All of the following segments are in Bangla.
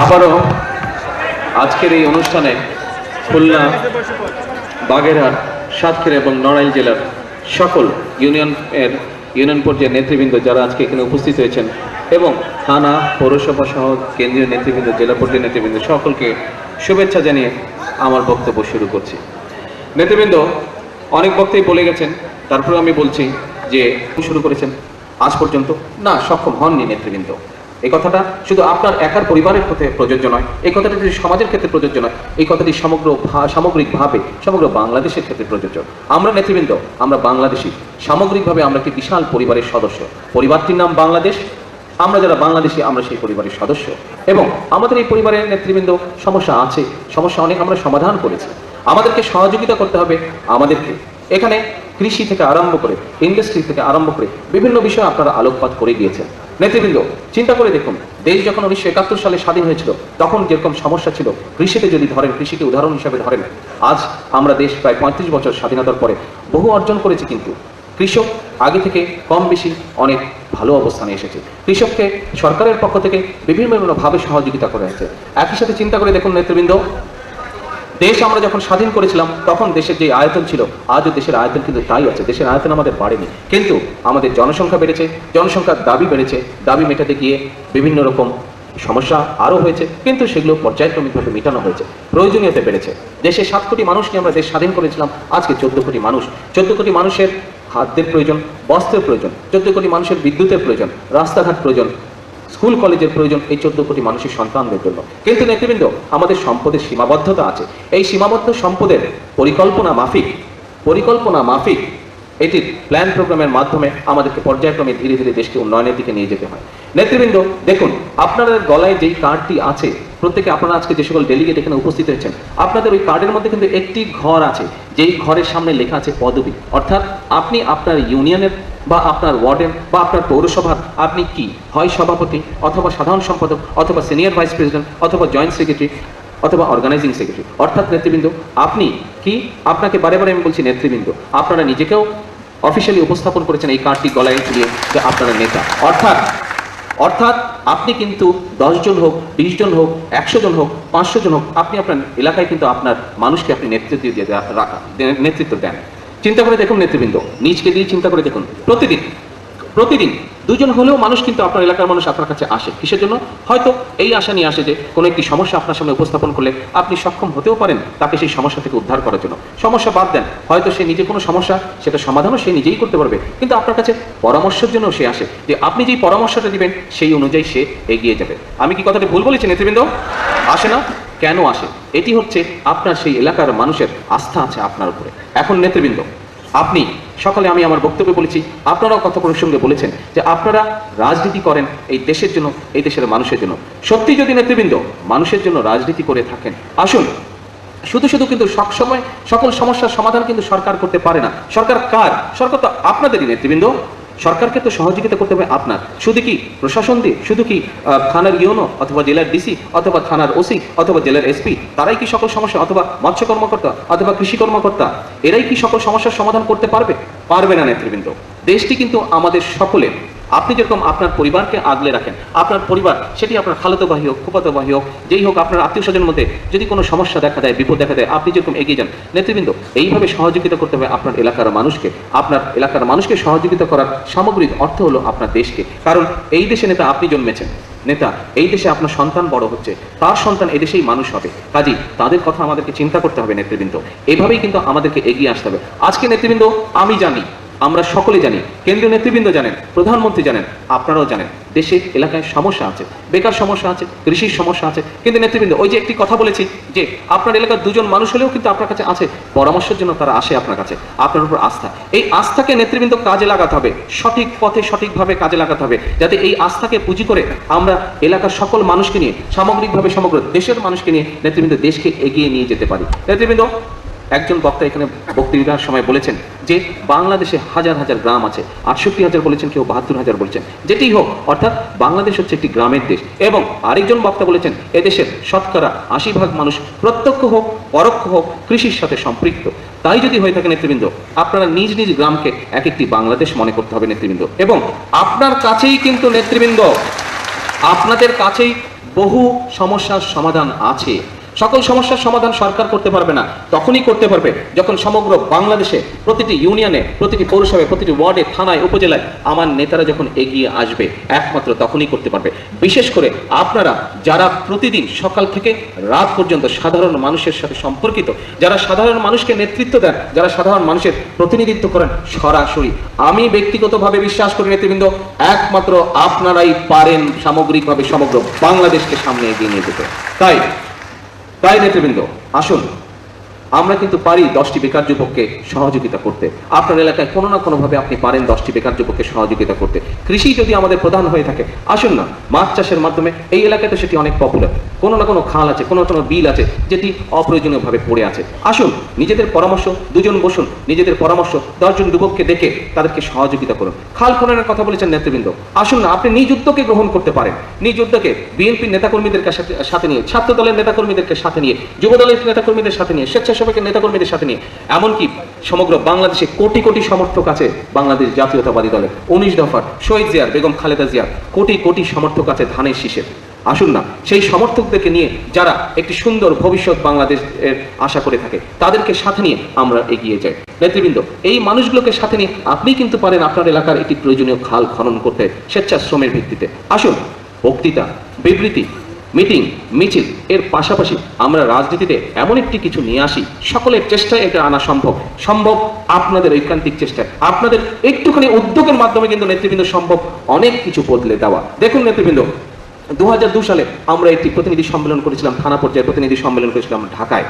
আবারও আজকের এই অনুষ্ঠানে খুলনা, বাগেরহাট, সাতক্ষীরা এবং নড়াইল জেলার সকল ইউনিয়ন এর ইউনিয়ন পর্যায়ের নেতৃবৃন্দ যারা আজকে এখানে উপস্থিত হয়েছেন এবং থানা, পৌরসভা সহ কেন্দ্রীয় নেতৃবৃন্দ, জেলা পর্যায়ের নেতৃবৃন্দ সকলকে শুভেচ্ছা জানিয়ে আমার বক্তব্য শুরু করছি। নেতৃবৃন্দ, অনেক বক্তাই বলে গেছেন তারপরে আমি বলছি যে শুরু করেছেন, আজ পর্যন্ত না সক্ষম হননি নেতৃবৃন্দ। এই কথাটা শুধু আপনার একার পরিবারের ক্ষেত্রে প্রযোজ্য নয়, এই কথাটা যদি সমাজের ক্ষেত্রে প্রযোজ্য নয়, এই কথাটি সমগ্র সামগ্রিকভাবে, সমগ্র বাংলাদেশের ক্ষেত্রে প্রযোজ্য। আমরা নেতৃবৃন্দ, আমরা বাংলাদেশি, সামগ্রিকভাবে আমরা একটি বিশাল পরিবারের সদস্য। পরিবারটির নাম বাংলাদেশ, আমরা যারা বাংলাদেশি, আমরা সেই পরিবারের সদস্য। এবং আমাদের এই পরিবারের নেতৃবৃন্দ সমস্যা আছে, সমস্যা অনেক আমরা সমাধান করেছি। আমাদেরকে সহযোগিতা করতে হবে আমাদেরকে। এখানে কৃষি থেকে আরম্ভ করে, ইন্ডাস্ট্রি থেকে আরম্ভ করে, বিভিন্ন বিষয়ে আপনারা আলোকপাত করে গিয়েছেন। নেতৃবৃন্দ, চিন্তা করে দেখুন, দেশ যখন উনিশশো একাত্তর সালে স্বাধীন হয়েছিল, তখন যেরকম সমস্যা ছিল, কৃষিতে যদি ধরেন, কৃষিকে উদাহরণ হিসেবে ধরেন, আজ আমরা দেশ প্রায় পঁয়ত্রিশ বছর স্বাধীনতার পরে বহু অর্জন করেছি কিন্তু, কৃষক আগে থেকে কম বেশি অনেক ভালো অবস্থানে এসেছে। কৃষককে সরকারের পক্ষ থেকে বিভিন্ন ভাবে সহযোগিতা করা হয়েছে। একই সাথে চিন্তা করে দেখুন, নেতৃবৃন্দ দেশ আমরা যখন স্বাধীন করেছিলাম, তখন দেশের যে আয়তন ছিল, আজও দেশের আয়তন কিন্তু তাই আছে। দেশের আয়তন আমাদের বাড়েনি। কিন্তু আমাদের জনসংখ্যা বেড়েছে, জনসংখ্যার দাবি বেড়েছে, দাবি মেটাতে গিয়ে বিভিন্ন রকম সমস্যা আরও হয়েছে, কিন্তু সেগুলো পর্যায়ক্রমিকভাবে মেটানো হয়েছে। প্রয়োজনীয়তা বেড়েছে। দেশে সাত কোটি মানুষকে আমরা দেশ স্বাধীন করেছিলাম, আজকে চোদ্দ কোটি মানুষ। চোদ্দ কোটি মানুষের খাদ্যের প্রয়োজন, বস্ত্রের প্রয়োজন, চোদ্দ কোটি মানুষের বিদ্যুতের প্রয়োজন, রাস্তাঘাট প্রয়োজন স্কুল কলেজের প্রয়োজন এই চোদ্দ কোটি মানুষের সন্তানদের জন্য। কিন্তু নেতৃবৃন্দ, আমাদের সম্পদের সীমাবদ্ধতা আছে। এই সীমাবদ্ধ সম্পদের পরিকল্পনা মাফিক। পরিকল্পনা মাফিক। এটির প্ল্যান প্রোগ্রামের মাধ্যমে আমাদেরকে পর্যায়ক্রমে ধীরে ধীরে দেশকে উন্নয়নের দিকে নিয়ে যেতে হয়। নেতৃবৃন্দ, দেখুন, আপনাদের গলায় যেই কার্ডটি আছে, প্রত্যেকে আপনারা আজকে যে সকল ডেলিগেট এখানে উপস্থিত হয়েছেন, আপনাদের ওই কার্ডের মধ্যে কিন্তু একটি ঘর আছে। যেই ঘরের সামনে লেখা আছে পদবি। অর্থাৎ আপনি আপনার ইউনিয়নের বা আপনার ওয়ার্ডেন বা আপনার পৌরসভার আপনি কি? হয় সভাপতি অথবা সাধারণ সম্পাদক অথবা সিনিয়র ভাইস প্রেসিডেন্ট অথবা জয়েন্ট সেক্রেটারি অথবা অর্গানাইজিং সেক্রেটারি। অর্থাৎ নেতৃবৃন্দ, আপনি কি? আপনাকে বারে বারে আমি বলছি নেতৃবৃন্দ, আপনারা নিজেকেও অফিসিয়ালি উপস্থাপন করেছেন এই কার্ডটি গলায় ঝুলিয়ে যে আপনারা নেতা। অর্থাৎ অর্থাৎ আপনি কিন্তু দশজন হোক, বিশ জন হোক, একশো জন হোক, পাঁচশো জন হোক, আপনি আপনার এলাকায় কিন্তু আপনার মানুষকে আপনি নেতৃত্ব দিয়ে নেতৃত্ব দেন। চিন্তা করে দেখুন নেতৃবৃন্দ, নিজকে দিয়ে চিন্তা করে দেখুন। প্রতিদিন প্রতিদিন দুজন হলেও মানুষ কিন্তু আপনার এলাকার মানুষ আপনার কাছে আসে। কিসের জন্য? হয়তো এই আশা নিয়ে আসে যে কোনো একটি সমস্যা আপনার সামনে উপস্থাপন করলে আপনি সক্ষম হতেও পারেন তাকে সেই সমস্যা থেকে উদ্ধার করার জন্য। সমস্যা বাদ দেন, হয়তো সে নিজে কোনো সমস্যা, সেটা সমাধানও সে নিজেই করতে পারবে। কিন্তু আপনার কাছে পরামর্শের জন্য সে আসে যে আপনি যেই পরামর্শটা দিবেন, সেই অনুযায়ী সে এগিয়ে যাবে। আমি কি কথাটা ভুল বলেছি নেতৃবৃন্দ? আসে না? কেন আসে? এটি হচ্ছে আপনার সেই এলাকার মানুষের আস্থা আছে আপনার উপরে। এখন নেতৃবৃন্দ, আপনি, সকালে আমি আমার বক্তব্যে বলেছি, আপনারাও কথা প্রসঙ্গে বলেছেন যে আপনারা রাজনীতি করেন এই দেশের জন্য, এই দেশের মানুষের জন্য। সত্যি যদি নেতৃবৃন্দ মানুষের জন্য রাজনীতি করে থাকেন, আসুন, শুধু শুধু কিন্তু সবসময় সকল সমস্যার সমাধান কিন্তু সরকার করতে পারে না। সরকার কার? সরকার তো আপনাদেরই নেতৃবৃন্দ। সরকারকে তো সহযোগিতা করতে হবে আপনার। শুধু কি প্রশাসন দিয়ে? শুধু কি থানার ইউনো অথবা জেলার ডিসি অথবা থানার ওসি অথবা জেলার এসপি, তারাই কি সকল সমস্যা অথবা মৎস্য কর্মকর্তা অথবা কৃষি কর্মকর্তা, এরাই কি সকল সমস্যার সমাধান করতে পারবে? পারবে না নেতৃবৃন্দ। দেশটি কিন্তু আমাদের সকলের আপনি যেরকম আপনার পরিবারকে আগলে রাখেন, আপনার পরিবার সেটি আপনার খালতো বাহী হোক ফুপাতো বাহী হোক, যেই হোক আপনার আত্মীয় স্বজনের মধ্যে যদি কোনো সমস্যা দেখা দেয়, বিপদ দেখা দেয়, আপনি যেরকম এগিয়ে যান, নেতৃবৃন্দ, এইভাবে সহযোগিতা করতে হবে আপনার এলাকার মানুষকে। আপনার এলাকার মানুষকে সহযোগিতা করার সামগ্রিক অর্থ হলো আপনার দেশকে। কারণ এই দেশে নেতা আপনি জন্মেছেন। নেতা, এই দেশে আপনার সন্তান বড় হচ্ছে। তার সন্তান এদেশেই মানুষ হবে। কাজী তাদের কথা আমাদেরকে চিন্তা করতে হবে নেতৃবৃন্দ। এভাবেই কিন্তু আমাদেরকে এগিয়ে আসতে হবে। আজকে নেতৃবৃন্দ, আমি জানি আমরা সকলে জানি, কেন্দ্রীয় নেতৃবৃন্দ জানেন, প্রধানমন্ত্রী জানেন, আপনারাও জানেন, দেশের এলাকায় সমস্যা আছে, বেকার সমস্যা আছে, কৃষির সমস্যা আছে। কিন্তু নেতৃবৃন্দ, ওই যে একটি কথা বলেছি যে আপনার এলাকার দুজন মানুষ হলেও কিন্তু আপনার কাছে আছে, পরামর্শের জন্য তারা আসে আপনার কাছে, আপনার উপর আস্থা। এই আস্থাকে নেতৃবৃন্দ কাজে লাগাতে হবে, সঠিক পথে সঠিকভাবে কাজে লাগাতে হবে, যাতে এই আস্থাকে পুঁজি করে আমরা এলাকার সকল মানুষকে নিয়ে, সামগ্রিকভাবে সমগ্র দেশের মানুষকে নিয়ে নেতৃবৃন্দ দেশকে এগিয়ে নিয়ে যেতে পারি। নেতৃবৃন্দ একজন বক্তা এখানে বক্তৃতার সময় বলেছেন যে বাংলাদেশে হাজার হাজার গ্রাম আছে, আটষট্টি হাজার বলেছেন, কেউ বাহাত্তর হাজার বলেছেন, যেটি হোক, অর্থাৎ বাংলাদেশ হচ্ছে একটি গ্রামের দেশ এবং আরেকজন বক্তা বলেছেন এদেশের শতকরা আশি ভাগ মানুষ প্রত্যক্ষ হোক, পরোক্ষ হোক, কৃষির সাথে সম্পৃক্ত। তাই যদি হয়ে থাকে নেতৃবৃন্দ, আপনারা নিজ নিজ গ্রামকে এক একটি বাংলাদেশ মনে করতে হবে নেতৃবৃন্দ। এবং আপনার কাছেই কিন্তু নেতৃবৃন্দ, আপনাদের কাছেই বহু সমস্যার সমাধান আছে। সকল সমস্যার সমাধান সরকার করতে পারবে না, তখনই করতে পারবে। যখন সমগ্র বাংলাদেশে প্রতিটি ইউনিয়নে, প্রতিটি পৌরসভায়, প্রতিটি ওয়ার্ডে, থানায়, উপজেলায় আমার নেতারা যখন এগিয়ে আসবে, একমাত্র তখনই করতে পারবে। বিশেষ করে আপনারা যারা প্রতিদিন সকাল থেকে রাত পর্যন্ত সাধারণ মানুষের সাথে সম্পর্কিত, যারা সাধারণ মানুষকে নেতৃত্ব দেন, যারা সাধারণ মানুষের প্রতিনিধিত্ব করেন, সরাসরি আমি ব্যক্তিগতভাবে বিশ্বাস করি, নেতৃবৃন্দ, একমাত্র আপনারাই পারেন সামগ্রিকভাবে সমগ্র বাংলাদেশকে সামনে এগিয়ে নিয়ে যেতে। তাই তাই নেতৃবৃন্দ আসুন। আমরা কিন্তু পারি দশটি বেকার যুবককে সহযোগিতা করতে। আপনার এলাকায় কোনো না কোনোভাবে আপনি পারেন দশটি বেকার যুবককে সহযোগিতা করতে। কৃষি যদি আমাদের প্রধান হয়ে থাকে, আসুন না, মাছ চাষের মাধ্যমে এই এলাকায় তো সেটি অনেক পপুলার কোনো না কোনো খাল আছে, কোনো কোনো বিল আছে, যেটি অপ্রয়োজনীয়ভাবে পড়ে আছে। আসুন, নিজেদের পরামর্শ দুজন বসুন, নিজেদের পরামর্শ দশজন যুবককে ডেকে তাদেরকে সহযোগিতা করুন। খাল খননের কথা বলেছেন নেতৃবৃন্দ। আসুন না, আপনি নিজ উদ্যোগে গ্রহণ করতে পারেন। নিজ উদ্যোগে বিএনপির নেতাকর্মীদেরকে সাথে- সাথে নিয়ে ছাত্র দলের নেতাকর্মীদেরকে সাথে নিয়ে যুব দলের নেতাকর্মীদের সাথে নিয়ে স্বেচ্ছাসেবকের নেতাকর্মীদের সাথে নিয়ে। এমনকি সমগ্র বাংলাদেশে কোটি কোটি সমর্থক আছে বাংলাদেশ জাতীয়তাবাদী দলে উনিশ দফার শহীদ জিয়ার, বেগম খালেদা জিয়ার কোটি কোটি সমর্থক আছে ধানের শীষের। আসুন না, সেই সমর্থকদেরকে নিয়ে যারা একটি সুন্দর ভবিষ্যৎ বাংলাদেশের আশা করে থাকে, তাদেরকে সাথে নিয়ে আমরা এগিয়ে যাই। নেতৃবৃন্দ, এই মানুষগুলোকে সাথে নিয়ে আপনি কিন্তু পারেন আপনার এলাকার একটি প্রয়োজনীয় খাল খনন করতে স্বেচ্ছাশ্রমের ভিত্তিতে। আসুন, বক্তৃতা, বিবৃতি মিটিং, মিছিল, এর পাশাপাশি আমরা রাজনীতিতে এমন একটি কিছু নিয়ে আসি, সকলের চেষ্টায় এটা আনা সম্ভব। সম্ভব আপনাদের ঐকান্তিক চেষ্টায়। আপনাদের একটুখানি উদ্যোগের মাধ্যমে কিন্তু নেতৃবৃন্দ সম্ভব অনেক কিছু বদলে দেওয়া। দেখুন নেতৃবৃন্দ দু সালে আমরা একটি প্রতিনিধি সম্মেলন করেছিলাম, থানা পর্যায়ে প্রতিনিধি সম্মেলন করেছিলাম ঢাকায়।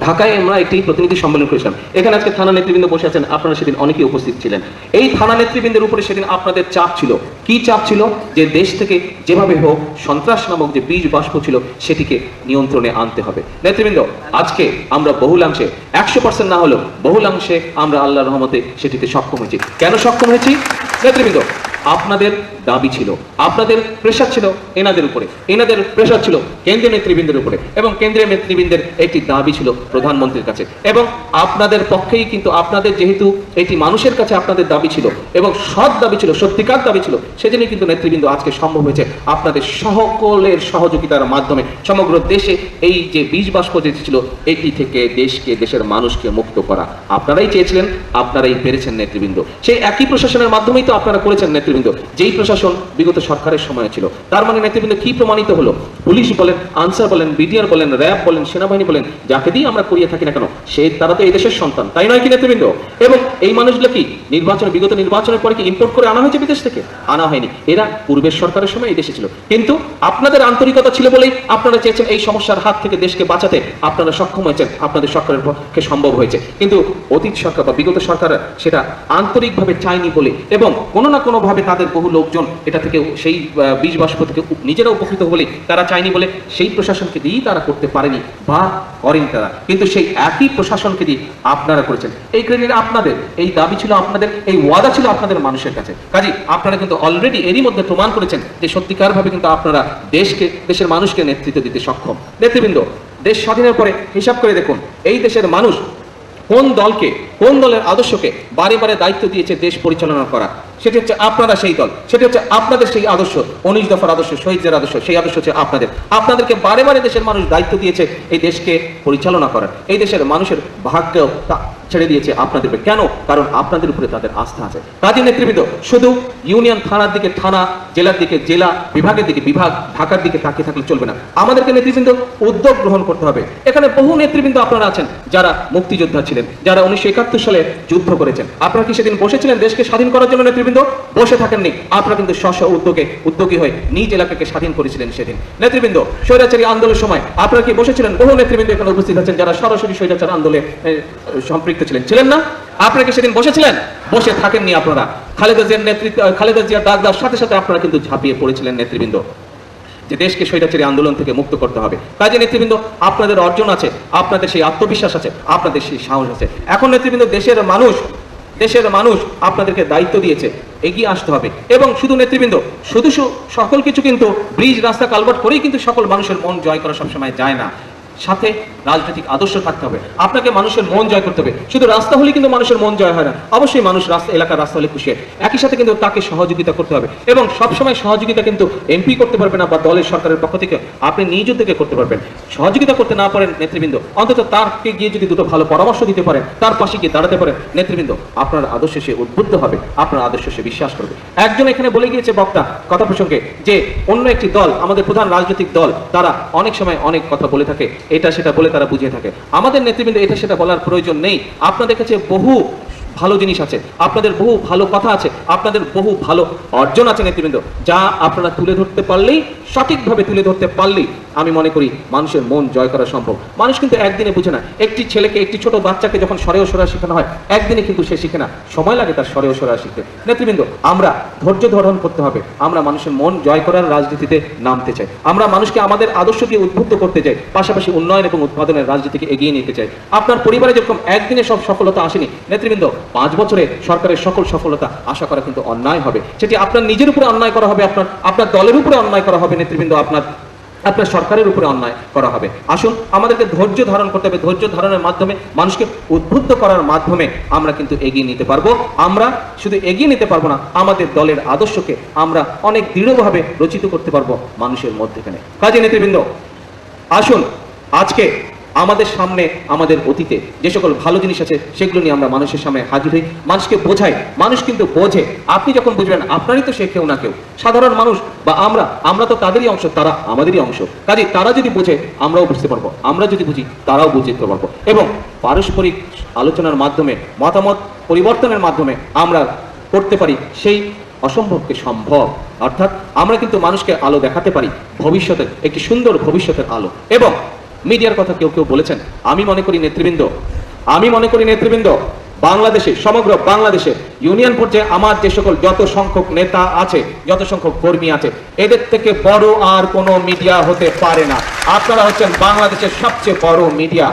ঢাকায় আমরা একটি প্রতিনিধি সম্মেলন করেছিলাম। এখানে আজকে থানা নেতৃবৃন্দ বসে আছেন। আপনারা সেদিন অনেকেই উপস্থিত ছিলেন। এই থানা নেতৃবৃন্দের উপরে সেদিন আপনাদের চাপ ছিল। কি চাপ ছিল? যে দেশ থেকে যেভাবে হোক সন্ত্রাস নামক যে বীজ বাষ্প ছিল, সেটিকে নিয়ন্ত্রণে আনতে হবে। নেতৃবৃন্দ, আজকে আমরা বহুলাংশে, একশো পার্সেন্ট না হলেও বহুলাংশে আমরা আল্লাহর রহমতে সেটিতে সক্ষম হয়েছি। কেন সক্ষম হয়েছি? নেতৃবৃন্দ আপনাদের দাবি ছিল, আপনাদের প্রেশার ছিল এনাদের উপরে, এনাদের প্রেশার ছিল কেন্দ্রীয় নেতৃবৃন্দের উপরে এবং কেন্দ্রীয় নেতৃবৃন্দের একটি দাবি ছিল প্রধানমন্ত্রীর কাছে। এবং আপনাদের পক্ষেই কিন্তু আপনাদের যেহেতু এটি মানুষের কাছে আপনাদের দাবি ছিল এবং সৎ দাবি ছিল, সত্যিকার দাবি ছিল, সেজন্যই কিন্তু নেতৃবৃন্দ আজকে সম্ভব হয়েছে আপনাদের সকলের সহযোগিতার মাধ্যমে সমগ্র দেশে এই যে বীজ বাষ্প যে ছিল, এটি থেকে দেশকে, দেশের মানুষকে মুক্ত করা। আপনারাই চেয়েছিলেন, আপনারাই পেরেছেন নেতৃবৃন্দ। সেই একই প্রশাসনের মাধ্যমেই তো আপনারা করেছেন নেতৃবৃন্দ। যেই প্রশাসন বিগত সরকারের সময় ছিল, তার মানে নেতৃবৃন্দ কি প্রমাণিত হলো? পুলিশ বলেন, আনসার বলেন, বিডিআর বলেন, র্যাব বলেন, সেনাবাহিনী বলেন, যাকে দিয়ে আমরা করিয়ে থাকি না কেন, সে তারা তো এই দেশের সন্তান, তাই নয় কি নেতৃবৃন্দ? এবং এই মানুষগুলো কি, নির্বাচন, বিগত নির্বাচনের পরে কি ইম্পোর্ট করে আনা হয়েছে বিদেশ থেকে? আনা হয়নি। এরা পূর্বের সরকারের সময় এই দেশে ছিল। কিন্তু আপনাদের আন্তরিকতা ছিল বলেই আপনারা চেয়েছেন এই সমস্যার হাত থেকে দেশকে বাঁচাতে, আপনারা সক্ষম হয়েছেন, আপনাদের সরকারের পক্ষে সম্ভব হয়েছে। কিন্তু অতীত সরকার বা বিগত সরকার সেটা আন্তরিকভাবে চায়নি বলে, এবং কোনো না কোনো ভাবে তাদের বহু লোকজন এটা থেকে সেই বীজ বাষ্প থেকে নিজেরা উপকৃত বলে তারা চায়নি বলে সেই প্রশাসনকে দিয়েই তারা করতে পারেনি বা করেন তারা। কিন্তু সেই একই প্রশাসনকে দিয়ে আপনারা করেছেন। এই ক্রেডিট আপনাদের, এই দাবি ছিল আপনাদের, এই ওয়াদা ছিল আপনাদের মানুষের কাছে। কাজে, আপনারা কিন্তু অলরেডি এরই মধ্যে প্রমাণ করেছেন যে সত্যিকার ভাবে কিন্তু আপনারা দেশকে, দেশের মানুষকে নেতৃত্ব দিতে সক্ষম। নেতৃবৃন্দ, দেশ স্বাধীনের পরে হিসাব করে দেখুন, এই দেশের মানুষ কোন দলকে, কোন দলের আদর্শকে বারে বারে দায়িত্ব দিয়েছে দেশ পরিচালনা করা? সেটি হচ্ছে আপনারা সেই দল, সেটি হচ্ছে আপনাদের সেই আদর্শ, উনিশ দফার আদর্শ, শহীদদের আদর্শ, সেই আদর্শ হচ্ছে আপনাদের। আপনাদেরকে বারে বারে দেশের মানুষ দায়িত্ব দিয়েছে এই দেশকে পরিচালনা করার। এই দেশের মানুষের ভাগ্য তা ছেড়ে দিয়েছে আপনাদের। কেন? কারণ আপনাদের উপরে তাদের আস্থা আছে। কাজী নেতৃবৃন্দ, শুধু ইউনিয়ন থানার দিকে, থানা, জেলার দিকে, জেলা বিভাগের দিকে, বিভাগ ঢাকার দিকে তাকিয়ে থাকলে চলবে না। আমাদেরকে নেতৃবৃন্দ, উদ্যোগ গ্রহণ করতে হবে। এখানে বহু নেতৃবৃন্দ আপনারা আছেন, যারা মুক্তিযোদ্ধা ছিলেন, যারা উনিশশো একাত্তর সালে যুদ্ধ করেছেন। আপনারা কি সেদিন বসেছিলেন দেশকে স্বাধীন করার জন্য নেতৃবৃন্দ? বসে থাকেননি। আপনারা কিন্তু স্ব উদ্যোগে, উদ্যোগী হয়ে নিজ এলাকাকে স্বাধীন করেছিলেন সেদিন। নেতৃবৃন্দ, স্বৈরাচারী আন্দোলনের সময় আপনারা কি বসেছিলেন? বহু নেতৃবৃন্দ এখানে উপস্থিত আছেন যারা সরাসরি স্বৈরাচার আন্দোলনে সম্পৃক্ত ছিলেন। ছিলেন না? আপনারা কি সেদিন বসেছিলেন? বসে থাকেননি আপনারা। খালেদা জিয়ার নেতৃত্ব খালেদা জিয়ার ডাক দেওয়ার সাথে সাথে আপনারা কিন্তু ঝাঁপিয়ে পড়েছিলেন নেতৃবৃন্দ। যে দেশকে স্বৈরাচারী আন্দোলন থেকে মুক্ত করতে হবে। কাজে নেতৃবৃন্দ, আপনাদের অর্জন আছে, আপনাদের সেই আত্মবিশ্বাস আছে, আপনাদের সেই সাহস আছে। এখন নেতৃবৃন্দ, দেশের মানুষ দেশের মানুষ আপনাদেরকে দায়িত্ব দিয়েছে, এগিয়ে আসতে হবে। এবং শুধু নেতৃবৃন্দ, শুধু সকল কিছু কিন্তু ব্রিজ, রাস্তা কালভার্ট করেই কিন্তু সকল মানুষের মন জয় করা সবসময় যায় না। সাথে রাজনৈতিক আদর্শ থাকতে হবে। আপনাকে মানুষের মন জয় করতে হবে। শুধু রাস্তা হলে কিন্তু মানুষের মন জয় হয় না। অবশ্যই মানুষ রাস্তা, এলাকার রাস্তা হলে খুশি একই সাথে কিন্তু তাকে সহযোগিতা করতে হবে। এবং সবসময় সহযোগিতা কিন্তু এমপি করতে পারবে না বা দলের সরকারের পক্ষ থেকে। আপনি নিজ থেকে করতে পারবেন। সহযোগিতা করতে না পারেন নেতৃবৃন্দ, অন্তত তারকে গিয়ে যদি দুটো ভালো পরামর্শ দিতে পারেন, তার পাশে গিয়ে দাঁড়াতে পারেন, নেতৃবৃন্দ, আপনার আদর্শে সে উদ্বুদ্ধ হবে, আপনার আদর্শে সে বিশ্বাস করবে। একজন এখানে বলে গিয়েছে বক্তা কথা প্রসঙ্গে যে, অন্য একটি দল, আমাদের প্রধান রাজনৈতিক দল, তারা অনেক সময় অনেক কথা বলে থাকে। এটা সেটা বলে তারা বুঝিয়ে থাকে। আমাদের নেতৃবৃন্দ এটা সেটা বলার প্রয়োজন নেই। আপনাদের কাছে বহু ভালো জিনিস আছে, আপনাদের বহু ভালো কথা আছে, আপনাদের বহু ভালো অর্জন আছে নেতৃবৃন্দ, যা আপনারা তুলে ধরতে পারলেই, সঠিকভাবে তুলে ধরতে পারলেই আমি মনে করি মানুষের মন জয় করা সম্ভব। মানুষ কিন্তু একদিনে বুঝে না, একটি ছেলেকে, একটি ছোট বাচ্চাকে যখন সরেও সরা শেখানো হয়, একদিনে কিন্তু সে শিখে না, সময় লাগে তার সরেও সরা শিখতে। নেতৃবৃন্দ, আমরা ধৈর্য ধারণ করতে হবে, আমরা মানুষের মন জয় করার রাজনীতিতে নামতে চাই, আমরা মানুষকে আমাদের আদর্শ দিয়ে উদ্বুদ্ধ করতে চাই, পাশাপাশি উন্নয়ন এবং উৎপাদনের রাজনীতিকে এগিয়ে নিতে চাই। আপনার পরিবারে যেরকম একদিনে সব সফলতা আসেনি, নেতৃবৃন্দ পাঁচ বছরে সরকারের সকল সফলতা আশা করা কিন্তু অন্যায় হবে। সেটি আপনার নিজের উপরে অন্যায় করা হবে, আপনার আপনার দলের উপরে অন্যায় করা হবে, নেতৃবৃন্দ, আপনার আপনার সরকারের উপরে অন্যায় করা হবে। আসুন, আমাদেরকে ধৈর্য ধারণ করতে হবে। ধৈর্য ধারণের মাধ্যমে, মানুষকে উদ্বুদ্ধ করার মাধ্যমে আমরা কিন্তু এগিয়ে নিতে পারব। আমরা শুধু এগিয়ে নিতে পারব না, আমাদের দলের আদর্শকে আমরা অনেক দৃঢ়ভাবে রচিত করতে পারব মানুষের মধ্যেখানে। কাজে নেতৃবৃন্দ, আসুন, আজকে আমাদের সামনে, আমাদের অতীতে যে সকল ভালো জিনিস আছে, সেগুলো নিয়ে আমরা মানুষের সামনে হাজির হই। মানুষকে বোঝাই। মানুষ কিন্তু বোঝে। আপনি যখন বুঝবেন, আপনারই তো সে কেউ না কেউ। সাধারণ মানুষ বা আমরা আমরা তো তাদেরই অংশ, তারা আমাদেরই অংশ। কাজে তারা যদি বোঝে, আমরাও বুঝতে পারব। আমরা যদি বুঝি, তারাও বুঝতে পারব। এবং পারস্পরিক আলোচনার মাধ্যমে, মতামত পরিবর্তনের মাধ্যমে আমরা করতে পারি সেই অসম্ভবকে সম্ভব। অর্থাৎ আমরা কিন্তু মানুষকে আলো দেখাতে পারি, ভবিষ্যতের, একটি সুন্দর ভবিষ্যতের আলো। এবং মিডিয়ার কথা কেউ কেউ বলেছেন। আমি মনে করি নেতৃবৃন্দ, আমি মনে করি নেতৃবৃন্দ, বাংলাদেশে, সমগ্র বাংলাদেশে, ইউনিয়ন পর্যায়ে আমার যে সকল যত সংখ্যক নেতা আছে, যত সংখ্যক কর্মী আছে, এদের থেকে বড় আর কোনো মিডিয়া হতে পারে না। আপনারা হচ্ছেন বাংলাদেশের সবচেয়ে বড় মিডিয়া।